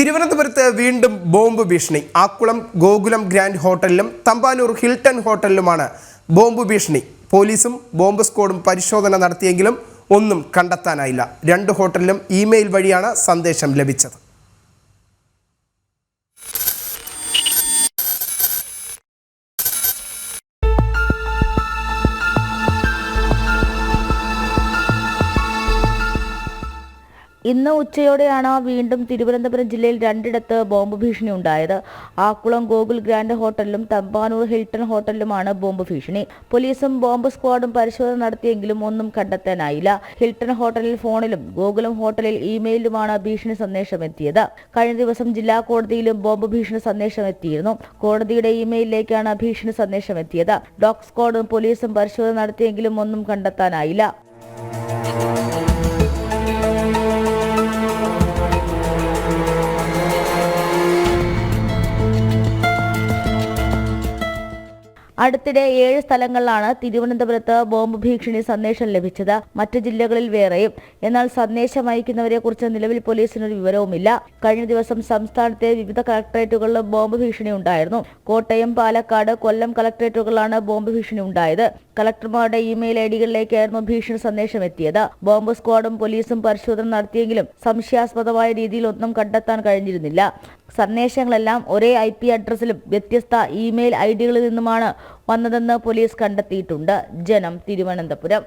തിരുവനന്തപുരത്ത് വീണ്ടും ബോംബ് ഭീഷണി. ആക്കുളം ഗോകുലം ഗ്രാൻഡ് ഹോട്ടലിലും തമ്പാനൂർ ഹിൽട്ടൺ ഹോട്ടലിലുമാണ് ബോംബ് ഭീഷണി. പോലീസും ബോംബ് സ്ക്വാഡും പരിശോധന നടത്തിയെങ്കിലും ഒന്നും കണ്ടെത്താനായില്ല. രണ്ട് ഹോട്ടലിലും ഇമെയിൽ വഴിയാണ് സന്ദേശം ലഭിച്ചത്. ഇന്ന് ഉച്ചയോടെയാണ് വീണ്ടും തിരുവനന്തപുരം ജില്ലയിൽ രണ്ടിടത്ത് ബോംബ് ഭീഷണി ഉണ്ടായത്. ആക്കുളം ഗോകുൽ ഗ്രാൻഡ് ഹോട്ടലിലും തമ്പാനൂർ ഹിൽട്ടൺ ഹോട്ടലിലുമാണ് ബോംബ് ഭീഷണി. പോലീസും ബോംബ് സ്ക്വാഡും പരിശോധന നടത്തിയെങ്കിലും ഒന്നും കണ്ടെത്താനായില്ല. ഹിൽട്ടൺ ഹോട്ടലിൽ ഫോണിലും ഗോകുലം ഹോട്ടലിൽ ഇമെയിലുമാണ് ഭീഷണി സന്ദേശം എത്തിയത് കഴിഞ്ഞ ദിവസം ജില്ലാ കോടതിയിലും ബോംബ് ഭീഷണി സന്ദേശം എത്തിയിരുന്നു കോടതിയുടെ ഇമെയിലിലേക്കാണ് ഭീഷണി സന്ദേശം എത്തിയത് ഡോഗ് സ്ക്വാഡും പോലീസും പരിശോധന നടത്തിയെങ്കിലും ഒന്നും കണ്ടെത്താനായില്ല. അടുത്തിടെ ഏഴ് സ്ഥലങ്ങളിലാണ് തിരുവനന്തപുരത്ത് ബോംബ് ഭീഷണി സന്ദേശം ലഭിച്ചത്. മറ്റ് ജില്ലകളിൽ വേറെയും. എന്നാൽ സന്ദേശം അയക്കുന്നവരെ കുറിച്ച് നിലവിൽ പോലീസിനൊരു വിവരവുമില്ല. കഴിഞ്ഞ ദിവസം സംസ്ഥാനത്തെ വിവിധ കളക്ടറേറ്റുകളിലും ബോംബ് ഭീഷണി ഉണ്ടായിരുന്നു. കോട്ടയം പാലക്കാട് കൊല്ലം കളക്ടറേറ്റുകളിലാണ് ബോംബ് ഭീഷണി ഉണ്ടായത്. കളക്ടർമാരുടെ ഇമെയിൽ ഐ ഡികളിലേക്കായിരുന്നു ഭീഷണി സന്ദേശം എത്തിയത് ബോംബ് സ്ക്വാഡും പോലീസും പരിശോധന നടത്തിയെങ്കിലും സംശയാസ്പദമായ രീതിയിൽ ഒന്നും കണ്ടെത്താൻ കഴിഞ്ഞിരുന്നില്ല. സന്ദേശങ്ങളെല്ലാം ഒരേ ഐ പി അഡ്രസ്സിലും വ്യത്യസ്ത ഇമെയിൽ ഐ ഡികളിൽ നിന്നുമാണ് വന്നതെന്ന് പോലീസ് കണ്ടെത്തിയിട്ടുണ്ട്. ജനം തിരുവനന്തപുരം.